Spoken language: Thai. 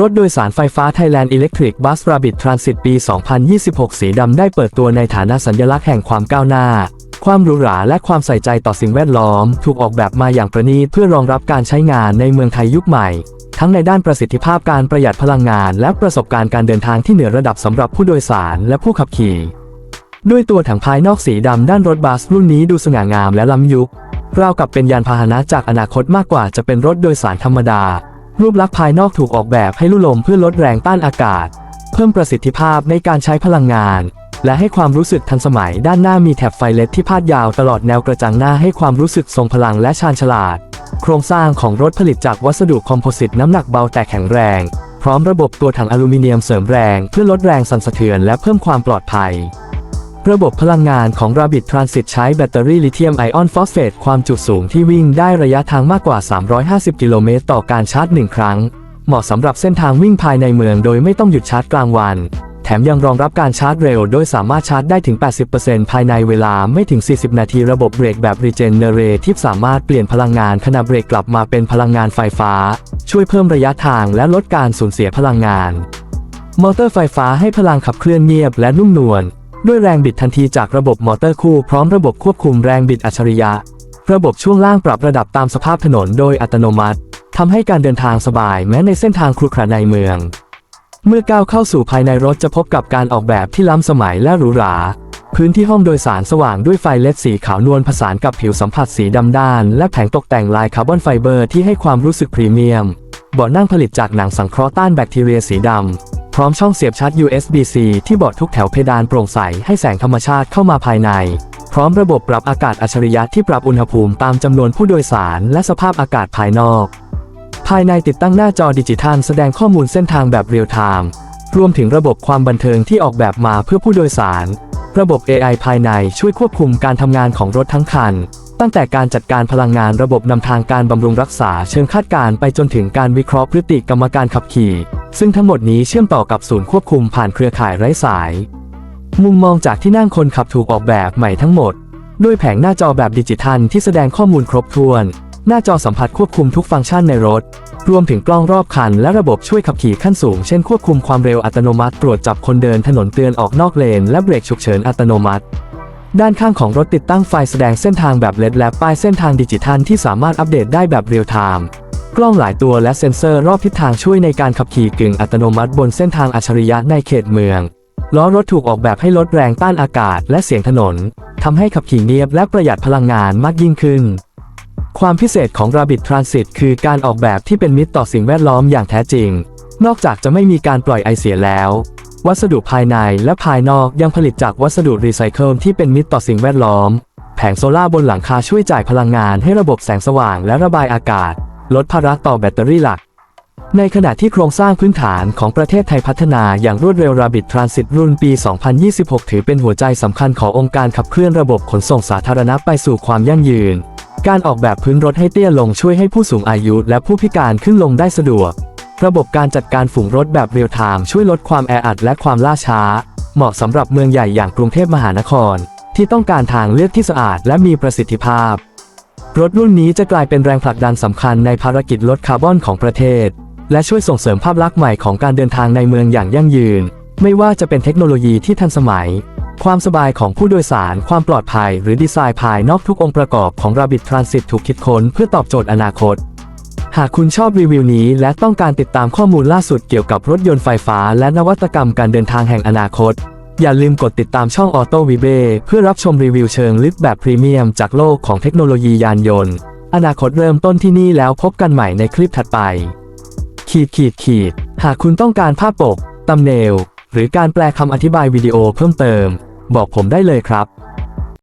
รถโดยสารไฟฟ้า Thailand Electric Bus Rabbit Transit ปี 2026 สีดำได้เปิดตัวในฐานะสัญลักษณ์แห่งความก้าวหน้า ความหรูหราและความใส่ใจต่อสิ่งแวดล้อม ถูกออกแบบมาอย่างประณีตเพื่อรองรับการใช้งานในเมืองไทยยุคใหม่ ทั้งในด้านประสิทธิภาพการประหยัดพลังงาน และประสบการณ์การเดินทางที่เหนือระดับสำหรับผู้โดยสารและผู้ขับขี่ ด้วยตัวถังภายนอกสีดำด้านรถบัสรุ่นนี้ดูสง่างามและล้ำยุคราวกับเป็นยานพาหนะจากอนาคตมากกว่าจะเป็นรถโดยสารธรรมดา รูปลักษณ์ภายนอกถูกออกแบบให้ลุ่ลมเพื่อลดแรงต้านอากาศ เพิ่มประสิทธิภาพในการใช้พลังงาน และให้ความรู้สึกทันสมัยด้านหน้ามีแถบไฟเล็ดที่พาดยาวตลอดแนวกระจังหน้าให้ความรู้สึกทรงพลังและชาญฉลาด โครงสร้างของรถผลิตจากวัสดุคอมโพสิตน้ำหนักเบาแต่แข็งแรง พร้อมระบบตัวถังอลูมิเนียมเสริมแรงเพื่อลดแรงสั่นสะเทือนและเพิ่มความปลอดภัย ระบบพลังงานของ Rabbit Transit ใช้แบตเตอรี่ลิเธียมไอออนฟอสเฟตความจุสูงที่วิ่งได้ระยะทางมากกว่า 350 กิโลเมตรต่อการชาร์จ 1 ครั้ง เหมาะสำหรับเส้นทางวิ่งภายในเมืองโดยไม่ต้องหยุดชาร์จกลางวัน แถมยังรองรับการชาร์จเร็วโดยสามารถชาร์จได้ถึง 80%ภายในเวลาไม่ถึง 40 นาทีระบบเบรกแบบ Regenerative สามารถเปลี่ยนพลังงานขณะเบรกกลับมาเป็นพลังงานไฟฟ้า ช่วยเพิ่มระยะทางและลดการสูญเสียพลังงาน มอเตอร์ไฟฟ้าให้พลังขับเคลื่อนเงียบและนุ่มนวล ด้วยแรงบิดทันทีจากระบบมอเตอร์คู่พร้อมระบบควบคุมแรงบิดอัจฉริยะ ระบบช่วงล่างปรับระดับตามสภาพถนนโดยอัตโนมัติทำให้การเดินทางสบายแม้ในเส้นทางครุขระในเมือง เมื่อก้าวเข้าสู่ภายในรถจะพบกับการออกแบบที่ล้ำสมัยและหรูหรา พื้นที่ห้องโดยสารสว่างด้วยไฟเลดสีขาวนวลผสานกับผิวสัมผัสสีดำด้าน และแผงตกแต่งลายคาร์บอนไฟเบอร์ที่ให้ความรู้สึกพรีเมียมเบาะนั่งผลิตจากหนังสังเคราะห์ต้านแบคทีเรียสีดำ พร้อมช่องเสียบชาร์จ USB-C ที่เบาะทุกแถวเพดานโปร่งใสให้แสงธรรมชาติเข้ามาภายใน พร้อมระบบปรับอากาศอัจฉริยะที่ปรับอุณหภูมิตามจำนวนผู้โดยสารและสภาพอากาศภายนอก ภายในติดตั้งหน้าจอดิจิทัลแสดงข้อมูลเส้นทางแบบเรียลไทม์รวมถึงระบบความบันเทิงที่ออกแบบมาเพื่อผู้โดยสาร ระบบ AI ภายในช่วยควบคุมการทำงานของรถทั้งคัน ตั้งแต่การจัดการพลังงานระบบนำทางการบำรุงรักษาเชิงคาดการณ์ไปจนถึงการวิเคราะห์พฤติกรรมการขับขี่ ซึ่งทั้งหมดนี้เชื่อมต่อกับศูนย์ควบคุมผ่านเครือข่ายไร้สาย มุมมองจากที่นั่งคนขับถูกออกแบบใหม่ทั้งหมด ด้วยแผงหน้าจอแบบดิจิทัลที่แสดงข้อมูลครบถ้วน หน้าจอสัมผัสควบคุมทุกฟังก์ชันในรถ รวมถึงกล้องรอบคันและระบบช่วยขับขี่ขั้นสูง เช่นควบคุมความเร็วอัตโนมัติตรวจจับคนเดินถนนเตือนออกนอกเลน และเบรกฉุกเฉินอัตโนมัติด้านข้างของรถติดตั้งไฟแสดงเส้นทางแบบเลดและป้ายเส้นทางดิจิทัลที่สามารถอัปเดตได้แบบเรียลไทม์ กล้องหลายตัวและเซ็นเซอร์รอบทิศทางช่วยในการขับขี่กึ่งอัตโนมัติบนเส้นทางอัจฉริยะในเขตเมือง ล้อรถถูกออกแบบให้ลดแรงต้านอากาศและเสียงถนนทำให้ขับขี่เนียบและประหยัดพลังงานมากยิ่งขึ้น ความพิเศษของ Rabbit Transit คือการออกแบบที่เป็นมิตรต่อสิ่งแวดล้อมอย่างแท้จริง นอกจากจะไม่มีการปล่อยไอเสียแล้ว วัสดุภายในและภายนอกยังผลิตจากวัสดุรีไซเคิลที่เป็นมิตรต่อสิ่งแวดล้อม แผงโซลาร์บนหลังคาช่วยจ่ายพลังงานให้ระบบแสงสว่างและระบายอากาศ ลดภาระต่อแบตเตอรี่หลัก ในขณะที่โครงสร้างพื้นฐานของประเทศไทยพัฒนาอย่างรวดเร็ว Rabbit Transit รุ่นปี 2026 ถือเป็นหัวใจสำคัญขององค์การขับเคลื่อนระบบขนส่งสาธารณะไปสู่ความยั่งยืน การออกแบบพื้นรถให้เตี้ยลงช่วยให้ผู้สูงอายุและผู้พิการขึ้นลงได้สะดวก ระบบการจัดการฝูงรถแบบเรียลไทม์ช่วยลดความแออัดและความล่าช้า เหมาะสำหรับเมืองใหญ่อย่างกรุงเทพมหานคร ที่ต้องการทางเลือกที่สะอาดและมีประสิทธิภาพ รถรุ่นนี้จะกลายเป็นแรงผลักดันสำคัญในภารกิจลดคาร์บอนของประเทศ และช่วยส่งเสริมภาพลักษณ์ใหม่ของการเดินทางในเมืองอย่างยั่งยืน ไม่ว่าจะเป็นเทคโนโลยีที่ทันสมัย ความสบายของผู้โดยสาร ความปลอดภัย หรือดีไซน์ภายนอกทุกองค์ประกอบของ Rabbit Transit ถูกคิดค้นเพื่อตอบโจทย์อนาคต หากคุณชอบรีวิวนี้ และต้องการติดตามข้อมูลล่าสุดเกี่ยวกับรถยนต์ไฟฟ้า และนวัตกรรมการเดินทางแห่งอนาคต อย่าลืมกดติดตามช่อง Auto v i b e เพื่อรับชมรีวิวเชิงลึกแบบพรีเมียมจากโลกของเทคโนโลยียานยนต์ อนาคตเริ่มต้นที่นี่แล้วพบกันใหม่ในคลิปถัดไป ขีดขีดขีด หากคุณต้องการภาพปกตำเนล หรือการแปลคำอธิบายวิดีโอเพิ่มเติม บอกผมได้เลยครับ